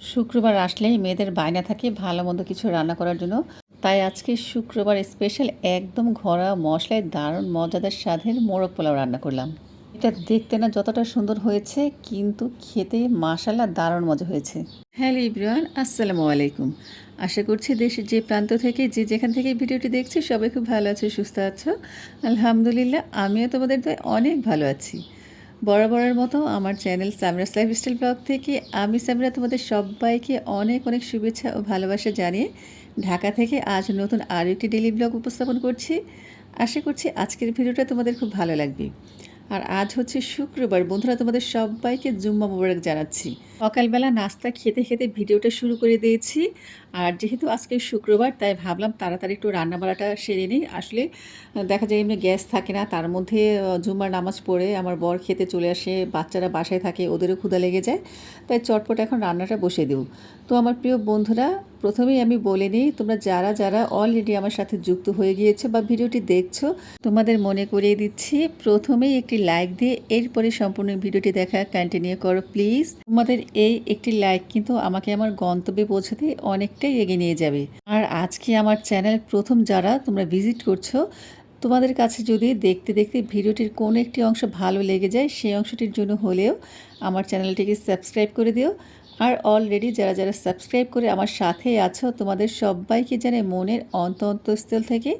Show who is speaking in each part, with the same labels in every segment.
Speaker 1: শুক্রবার আসলেই মেয়েদের বায়না থাকে ভালো মন্দ কিছু রান্না করার জন্য। তাই আজকে শুক্রবার স্পেশাল একদম ঘরোয়া মশলায় দারুণ মজাদার স্বাদের মোরগ পোলাও রান্না করলাম। এটা দেখতে না যতটা সুন্দর হয়েছে, কিন্তু খেতে মাসাল্লা দারুণ মজা হয়েছে। হ্যালো ইব্রান আসসালামু আলাইকুম। আশা করছি দেশের যে প্রান্ত থেকে, যে যেখান থেকে ভিডিওটি দেখছি, সবাই খুব ভালো আছো, সুস্থ আছো। আলহামদুলিল্লাহ, আমিও তোমাদের দয় অনেক ভালো আছি। বরাবরের মতো আমার চ্যানেল সামরাস লাইফস্টাইল ব্লগ থেকে আমি সামরা তোমাদের সবাইকে অনেক অনেক শুভেচ্ছা ও ভালোবাসা জানিয়ে ঢাকা থেকে আজ নতুন আরও একটি ডেলি ব্লগ উপস্থাপন করছি। আশা করছি আজকের ভিডিওটা তোমাদের খুব ভালো লাগবে। আর আজ হচ্ছে শুক্রবার। বন্ধুরা, তোমাদের সবাইকে জুম্মা মোবারক জানাচ্ছি। সকালবেলা নাস্তা খেতে খেতে ভিডিওটা শুরু করে দিয়েছি। আর যেহেতু আজকে শুক্রবার, তাই ভাবলাম তাড়াতাড়ি একটু রান্নাবাড়াটা সেরে নিই। আসলে দেখা যায় এমনি গ্যাস থাকে না, তার মধ্যে জুম্মার নামাজ পড়ে আমার বর খেতে চলে আসে, বাচ্চারা বাসায় থাকে, ওদেরও ক্ষুদা লেগে যায়, তাই চটপট এখন রান্নাটা বসে দেব। তো আমার প্রিয় বন্ধুরা, প্রথমেই আমি বলে নিই, তোমরা যারা যারা অলরেডি আমার সাথে যুক্ত হয়ে গিয়েছো বা ভিডিওটি দেখছ, তোমাদের মনে করিয়ে দিচ্ছি, প্রথমেই একটি লাইক দিয়ে এরপরে সম্পূর্ণ ভিডিওটি দেখা কন্টিনিউ করো প্লিজ তোমাদের এই একটি লাইক কিন্তু আমাকে আমার গন্তব্যে পৌঁছাতে অনেকটাই এগিয়ে নিয়ে যাবে। আর আজকে আমার চ্যানেল প্রথম যারা তোমরা ভিজিট করছ, তোমাদের কাছে যদি দেখতে দেখতে ভিডিওটির কোনো একটি অংশ ভালো লেগে যায়, সেই অংশটির জন্য হলেও আমার চ্যানেলটিকে সাবস্ক্রাইব করে দিও। আর অলরেডি যারা যারা সাবস্ক্রাইব করে আমার সাথে আছো, তোমাদের সবাইকে জানে মনের অন্ত অন্তঃস্থল থেকে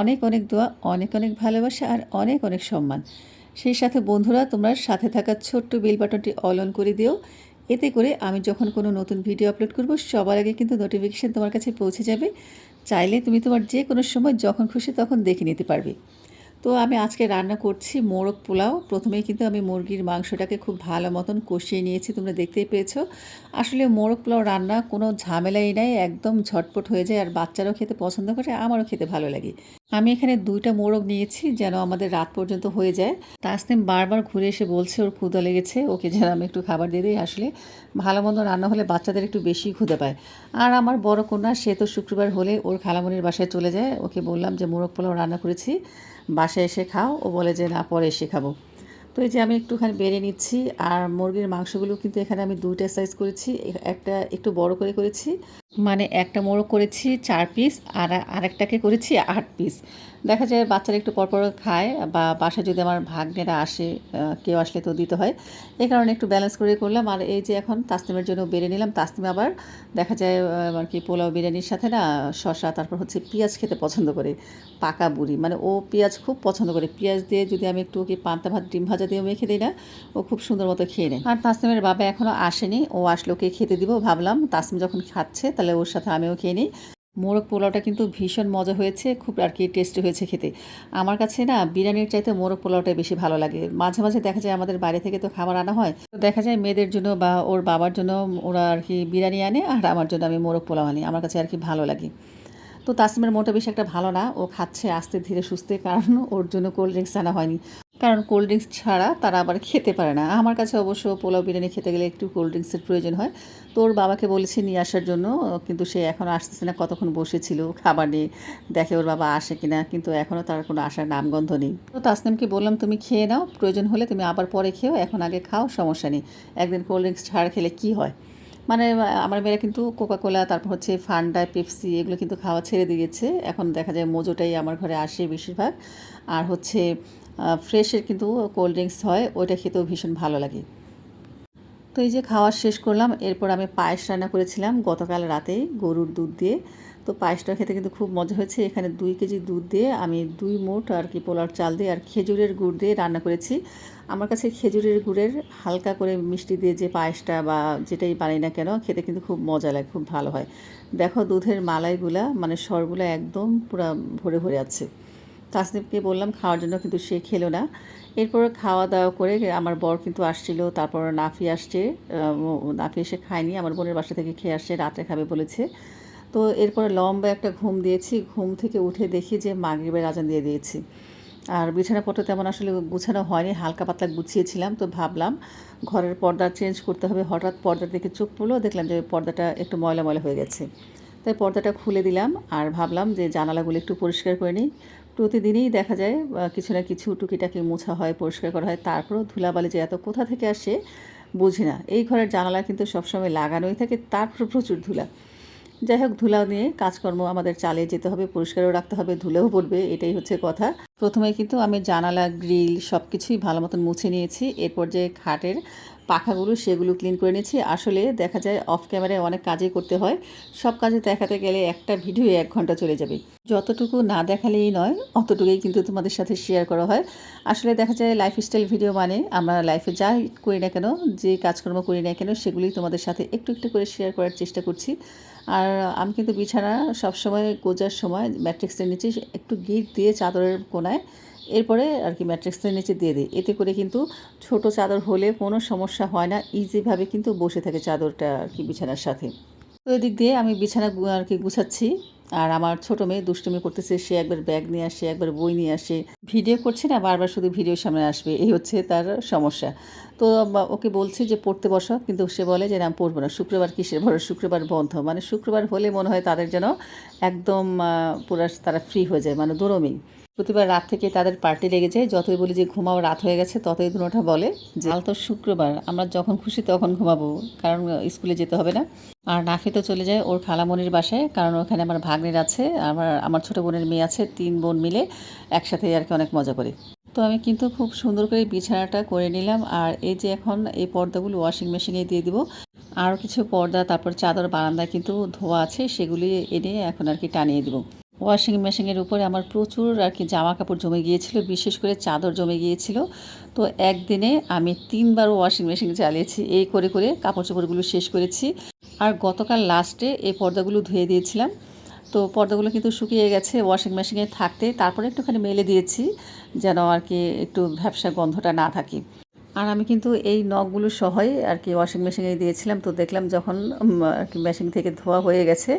Speaker 1: অনেক অনেক দোয়া, অনেক অনেক ভালোবাসা আর অনেক অনেক সম্মান। সেই সাথে বন্ধুরা, তোমরা সাথে থাকা ছোট্ট বেল বাটনটি অল অন করে দিও। এতে করে আমি যখন কোনো নতুন ভিডিও আপলোড করব, সবার আগে কিন্তু নোটিফিকেশান তোমার কাছে পৌঁছে যাবে। চাইলে তুমি তোমার যে কোনো সময় যখন খুশি তখন দেখে নিতে পারবে। তো আমি আজকে রান্না করছি মোরগ পোলাও। প্রথমেই কিন্তু আমি মুরগির মাংসটাকে খুব ভালো মতন কষিয়ে নিয়েছি, তোমরা দেখতেই পেয়েছ। আসলে মোরগ পোলাও রান্না কোনো ঝামেলাই নাই, একদম ঝটপট হয়ে যায়, আর বাচ্চারাও খেতে পছন্দ করে, আমারও খেতে ভালো লাগে। আমি এখানে দুইটা মোরগ নিয়েছি, যেন আমাদের রাত পর্যন্ত হয়ে যায়। তাসনিম বারবার ঘুরে এসে বলছে, ওর ক্ষুদা লেগেছে, ওকে যেন আমি একটু খাবার দিয়ে দিই। আসলে ভালো মন্দ রান্না হলে বাচ্চাদের একটু বেশি ক্ষুদে পায়। আর আমার বড় কন্যা, সে তো শুক্রবার হলে ওর খালামনির বাসায় চলে যায়। ওকে বললাম যে, মোরগ পোলাও রান্না করেছি। বাসায় এসে খাও। ও বলে যে না পরে এসে খাব। তো এই যে আমি একটুখানি বেড়ে নিচ্ছি, আর মুরগির মাংসগুলো কিন্তু এখানে আমি দুইটা সাইজ করেছি, একটা একটু বড় করে করেছি মানে একটা মোড়ক করেছি চার পিস আর আরেকটাকে করেছি আট পিস দেখা যায় বাচ্চারা একটু পরপর খায়, বা বাসায় যদি আমার ভাগ্নেরা আসে কেউ আসলে তো দিতে হয়। এই কারণে একটু ব্যালেন্স করে করলাম, আর এই যে এখন তাস্তিমের জন্য বেড়ে নিলাম। তাসনিম আবার দেখা যায় আর কি পোলাও বিরিয়ানির সাথে না শশা তারপর হচ্ছে পেঁয়াজ খেতে পছন্দ করে, পাকা বুড়ি। মানে ও পেঁয়াজ খুব পছন্দ করে। পেঁয়াজ দিয়ে যদি আমি একটু কি পান্তা ভাত, ডিম ভাজা দিয়ে মেখে দিই না, ও খুব সুন্দর মতো খেয়ে নেয়। আর তাসমিমের বাবা এখনও আসেনি, ও আসলে ওকে খেতে দিব ভাবলাম, তাসনিম যখন খাচ্ছে তাহলে ওর সাথে আমিও খেয়ে নিই। মোরগ পোলাওটা কিন্তু ভীষণ মজা হয়েছে, খুব আর কি টেস্টি হয়েছে খেতে। আমার কাছে না বিরিয়ানির চাইতে মোরগ পোলাওটাই বেশি ভালো লাগে। মাঝে মাঝে দেখা যায় আমাদের বাইরে থেকে তো খাবার আনা হয়, তো দেখা যায় মেয়েদের জন্য বা ওর বাবার জন্য ওরা আর কি বিরিয়ানি আনে আর আমার জন্য আমি মোরগ পোলাও আনি, আমার কাছে আর কি ভালো লাগে। তো তাসিমের মোটা বেশি একটা ভালো না, ও খাচ্ছে আস্তে ধীরে সুস্থে কারণ ওর জন্য কোল্ড ড্রিঙ্কস আনা হয়নি। কারণ কোল্ড ড্রিঙ্কস ছাড়া তারা আবার খেতে পারে না। আমার কাছে অবশ্য পোলাও বিরিয়ানি খেতে গেলে একটু কোল্ড ড্রিঙ্কসের প্রয়োজন হয়। তো ওর বাবাকে বলেছি নিয়ে আসার জন্য, কিন্তু সে এখনও আসতেছে না, কতক্ষণ বসেছিল, খাবার নিয়ে দেখে ওর বাবা আসে কিনা, কিন্তু এখনও তার কোনো আসার নামগন্ধ নেই। তো তাসনিমকে বললাম, তুমি খেয়ে নাও, প্রয়োজন হলে তুমি আবার পরে খেও, এখন আগে খাও, সমস্যা নেই। একদিন কোল্ড ড্রিঙ্কস ছাড়া খেলে কী হয়? মানে আমার মেয়েরা কিন্তু কোকাকোলা তারপর হচ্ছে ফান্ডা পেপসি এগুলো কিন্তু খাওয়া ছেড়ে দিয়েছে। এখন দেখা যায় মোজোটাই আমার ঘরে আসে বেশিরভাগ। আর হচ্ছে ফ্রেশের কিন্তু কোল্ড ড্রিঙ্কস হয়, ওইটা খেতেও ভীষণ ভালো লাগে। তো এই যে খাওয়া শেষ করলাম, এরপর আমি পায়েস রান্না করেছিলাম গতকাল রাতেই গরুর দুধ দিয়ে। তো পায়েসটা খেতে কিন্তু খুব মজা হয়েছে, এখানে দুই কেজি দুধ দিয়ে আমি দুই মোট আর কি পোলার চাল দিয়ে আর খেজুরের গুড় দিয়ে রান্না করেছি। আমার কাছে খেজুরের গুড়ের হালকা করে মিষ্টি দিয়ে যে পায়েসটা বা যেটাই বানাই না কেন, খেতে কিন্তু খুব মজা লাগে, খুব ভালো হয়। দেখো দুধের মালাইগুলা মানে সরগুলো একদম পুরো ভরে ভরে আছে। তাসনিফকে বললাম, খাওয়ার জন্য কিন্তু সে খেলো না। এরপর খাওয়া দাওয়া করে আমার বর কিন্তু আসছিল, তারপর নাফি আসছে নাফি এসে খায়নি, আমার বোনের বাসা থেকে খেয়ে আসছে রাত্রে খাবে বলেছে। তো এরপরে লম্বা একটা ঘুম দিয়েছি, ঘুম থেকে উঠে দেখি যে মাগরিবের আজান দিয়ে দিয়েছি। আর বিছানাপত্র তেমন আসলে গুছানো হয়নি, হালকা পাতলা গুছিয়েছিলাম, তো ভাবলাম ঘরের পর্দা চেঞ্জ করতে হবে। হঠাৎ পর্দার দিকে চোখ পড়ল, দেখলাম যে পর্দাটা একটু ময়লা ময়লা হয়ে গেছে। তাই পর্দাটা খুলে দিলাম আর ভাবলাম যে জানালাগুলো একটু পরিষ্কার করে নিই। প্রতিদিনই দেখা যায় কিছু না কিছু টুকিটাকি মোছা হয়, পরিষ্কার করা হয়, তারপরও ধুলাবালি যে এত কোথা থেকে আসে বুঝি না। এই ঘরের জানালা কিন্তু সবসময় লাগানোই থাকে তারপর প্রচুর ধুলা। যাই হোক, ধুলা নিয়ে কাজকর্ম আমাদের চালিয়ে যেতে হবে, পরিষ্কারও রাখতে হবে, ধুলেও পড়বে, এটাই হচ্ছে কথা। প্রথমে কিন্তু আমি জানালা, গ্রিল সব কিছুই ভালো মতন মুছে নিয়েছি, এরপর যে খাটের পাখাগুলো সেগুলো ক্লিন করে নিয়েছি আসলে দেখা যায় অফ ক্যামেরায় অনেক কাজই করতে হয়। সব কাজে দেখাতে গেলে একটা ভিডিও এক ঘণ্টা চলে যাবে। যতটুকু না দেখালেই নয়, অতটুকুই কিন্তু তোমাদের সাথে শেয়ার করা হয়। আসলে দেখা যায় লাইফস্টাইল ভিডিও মানে আমরা লাইফে যাই করি না কেন, যে কাজকর্ম করি না কেন সেগুলি তোমাদের সাথে একটু একটু করে শেয়ার করার চেষ্টা করছি। আর আমি কিন্তু বিছানা সবসময় গোজার সময় ম্যাট্রিক্সের নিচে একটু গিট দিয়ে চাদরের কোনায় এরপরে আর কি ম্যাট্রিক্সের নিচে দিয়ে দিই। এতে করে কিন্তু ছোট চাদর হলে কোনো সমস্যা হয় না ইজিভাবে কিন্তু বসে থাকে চাদরটা আর কি বিছানার সাথে। তো এদিক দিয়ে আমি বিছানা আর কি গুছাচ্ছি। আর আমার ছোট মেয়ে দুষ্টুমি করতেছে, সে একবার ব্যাগ নিয়ে আসে, একবার বই নিয়ে আসে। ভিডিও করছে না, বারবার শুধু ভিডিওর সামনে আসবে, এই হচ্ছে তার সমস্যা। তো ওকে বলছি যে, পড়তে বসো। কিন্তু সে বলে যে, না পড়ব না। শুক্রবার কিসের বড়? শুক্রবার বন্ধ। মানে শুক্রবার হলে মনে হয় তাদের যেন একদম পুরা তারা ফ্রি হয়ে যায় মানে দৌড়মেই প্রতিবার রাত থেকে তাদের পার্টি লেগে যায়। যতই বলি যে ঘুমাও, রাত হয়ে গেছে, ততই দুটোটা বলে যে তো শুক্রবার, আমরা যখন খুশি তখন ঘুমাবো, কারণ স্কুলে যেতে হবে না। আর নাফি তো চলে যায় ওর খালামনির বাসায়, কারণ ওখানে আমার ভাগ্নের আছে, আমার আমার ছোটো বোনের মেয়ে আছে, তিন বোন মিলে একসাথে আর কি অনেক মজা করি। তো আমি কিন্তু খুব সুন্দর করে বিছানাটা করে নিলাম, আর এই যে এখন এই পর্দাগুলো ওয়াশিং মেশিনে দিয়ে দিব। আরও কিছু পর্দা, তারপর চাদর বারান্দায় কিন্তু ধোয়া আছে, সেগুলি এনে এখন আর কি টানিয়ে দিব। ওয়াশিং মেশিনের উপরে আমার প্রচুর আর কি জামা কাপড় জমে গিয়েছিল, বিশেষ করে চাদর জমে গিয়েছিল। তো একদিনে আমি তিনবার ওয়াশিং মেশিন চালিয়েছি, এই করে করে কাপড় চোপড়গুলো শেষ করেছি। আর গতকাল লাস্টে এই পর্দাগুলো ধুয়ে দিয়েছিলাম। তো পর্দাগুলো কিন্তু শুকিয়ে গেছে ওয়াশিং মেশিনে থাকতে, তারপরে একটুখানি মেলে দিয়েছি যেন আর কি একটু ভ্যাবসা গন্ধটা না থাকে। আর আমি কিন্তু এই নখগুলো সহই আর কি ওয়াশিং মেশিনে দিয়েছিলাম। তো দেখলাম যখন আর কি মেশিন থেকে ধোয়া হয়ে গেছে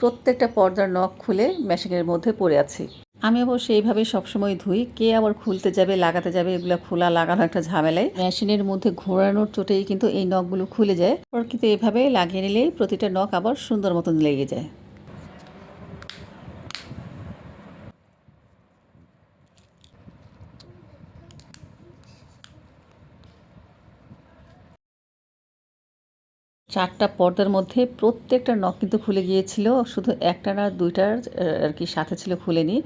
Speaker 1: প্রত্যেকটা পর্দার নখ খুলে মেশিনের মধ্যে পড়ে আছে। আমি অবশ্য এইভাবে সবসময় ধুই। কে আবার খুলতে যাবে, লাগাতে যাবে, এগুলো খোলা লাগানো একটা ঝামেলায়। মেশিনের মধ্যে ঘোরানোর চোটেই কিন্তু এই নখগুলো খুলে যায়। কিন্তু এভাবে লাগিয়ে নিলেই প্রতিটা নখ আবার সুন্দর মতন লেগে যায়। চারটা পর্দার মধ্যে প্রত্যেকটা নখ কিন্তু খুলে গিয়েছিল, শুধু একটা না, দুইটার আর কি সাথে ছিল খুলেনি।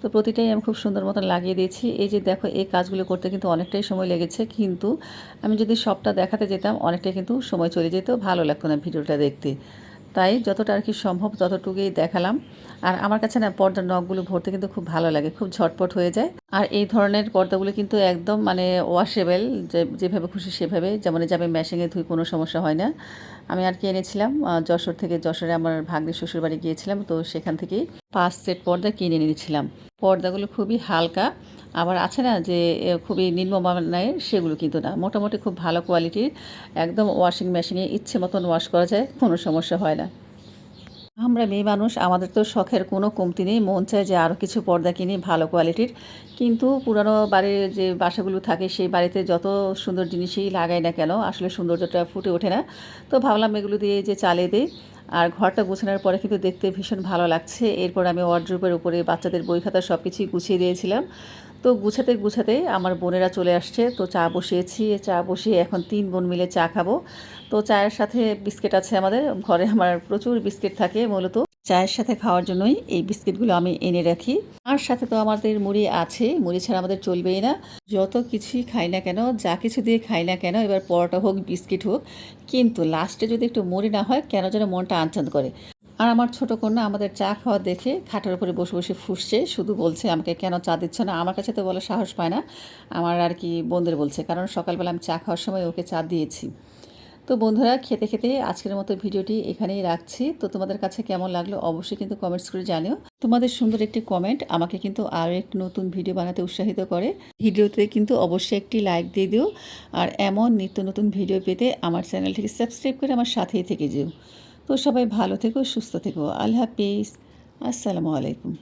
Speaker 1: তো প্রতিটাই আমি খুব সুন্দর মতন লাগিয়ে দিয়েছি। এই যে দেখো, এই কাজগুলো করতে কিন্তু অনেকটাই সময় লেগেছে, কিন্তু আমি যদি সবটা দেখাতে যেতাম, অনেকটাই কিন্তু সময় চলে যেত। ভালো লাগতো না ভিডিওটা দেখতে। তাই যতটা আর কি সম্ভব ততটুকুই দেখালাম। আর আমার কাছে না, পর্দার নখগুলো ভরতে কিন্তু খুব ভালো লাগে, খুব ঝটপট হয়ে যায়। আর এই ধরনের পর্দাগুলো কিন্তু একদম মানে ওয়াশেবেল যেভাবে খুশি সেভাবে, যেমন যাবে মেশিনে ধুই কোনো সমস্যা হয় না। আমি আর কি এনেছিলাম যশোর থেকে যশোরে আমার ভাগ্নে শ্বশুরবাড়ি গিয়েছিলাম, তো সেখান থেকেই পাঁচ সেট পর্দা কিনে নিয়েছিলাম পর্দাগুলো খুবই হালকা, আবার আছে না যে খুবই নিম্নমানের সেগুলো কিন্তু না, মোটামুটি খুব ভালো কোয়ালিটির একদম ওয়াশিং মেশিনে ইচ্ছে মতন ওয়াশ করা যায়, কোনো সমস্যা হয় না। আমরা মেয়ে মানুষ, আমাদের তো শখের কোনো কমতি নেই। মন চায় যে আরও কিছু পর্দা কিনি, ভালো কোয়ালিটির। কিন্তু পুরানো বাড়ির যে বাসাগুলো থাকে, সেই বাড়িতে যত সুন্দর জিনিসই লাগাই না কেন, আসলে সৌন্দর্যটা ফুটে ওঠে না। তো ভাবলাম এগুলো দিয়ে যে চালিয়ে দিই। আর ঘরটা গোছানোর পরে কিন্তু দেখতে ভীষণ ভালো লাগছে। এরপর আমি ওয়ার্ড্রোপের উপরে বাচ্চাদের বই খাতা সব কিছুই গুছিয়ে দিয়েছিলাম। তো গুছাতে গুছাতে আমার বোনেরা চলে আসছে। তো চা বসিয়েছি। চা বসিয়ে এখন তিন বোন মিলে চা খাব। তো চায়ের সাথে বিস্কিট আছে আমাদের। ঘরে আমার প্রচুর বিস্কিট থাকে মূলত। চায়ের সাথে খাওয়ার জন্যই এই বিস্কিটগুলো আমি এনে রাখি। আর সাথে তো আমাদের মুড়ি আছে। মুড়ি ছাড়া আমাদের চলবেই না। যত কিছুই খাই না কেন, যা কিছু দিয়ে খাই না কেন, এবার পরোটা হোক, বিস্কিট হোক, কিন্তু লাস্টে যদি একটু মুড়ি না হয়, কেন যেন মনটা আনচান করে। আর আমার ছোটো কন্যা আমাদের চা খাওয়া দেখে খাটের উপরে বসে বসে ফুসছে, শুধু বলছে, আমাকে কেন চা দিচ্ছ না? আমার কাছে তো বলে সাহস পায় না। আমার আর কি বোনদের বলছে, কারণ সকালবেলা আমি চা খাওয়ার সময় ওকে চা দিয়েছি। তো বন্ধুরা, খেতে খেতে আজকের মতো ভিডিওটি এখানেই রাখছি। তো তোমাদের কাছে কেমন লাগল অবশ্যই কিন্তু কমেন্টস করে জানিও। তোমাদের সুন্দর একটি কমেন্ট আমাকে কিন্তু আরও একটি নতুন ভিডিও বানাতে উৎসাহিত করে। ভিডিওতে কিন্তু অবশ্যই একটি লাইক দিয়ে দিও। আর এমন নিত্য নতুন ভিডিও পেতে আমার চ্যানেলটিকে সাবস্ক্রাইব করে আমার সাথেই থেকে যেও। তো সবাই ভালো থেকো, সুস্থ থেকো। আল্লাহ হাফিজ। আসসালামু আলাইকুম।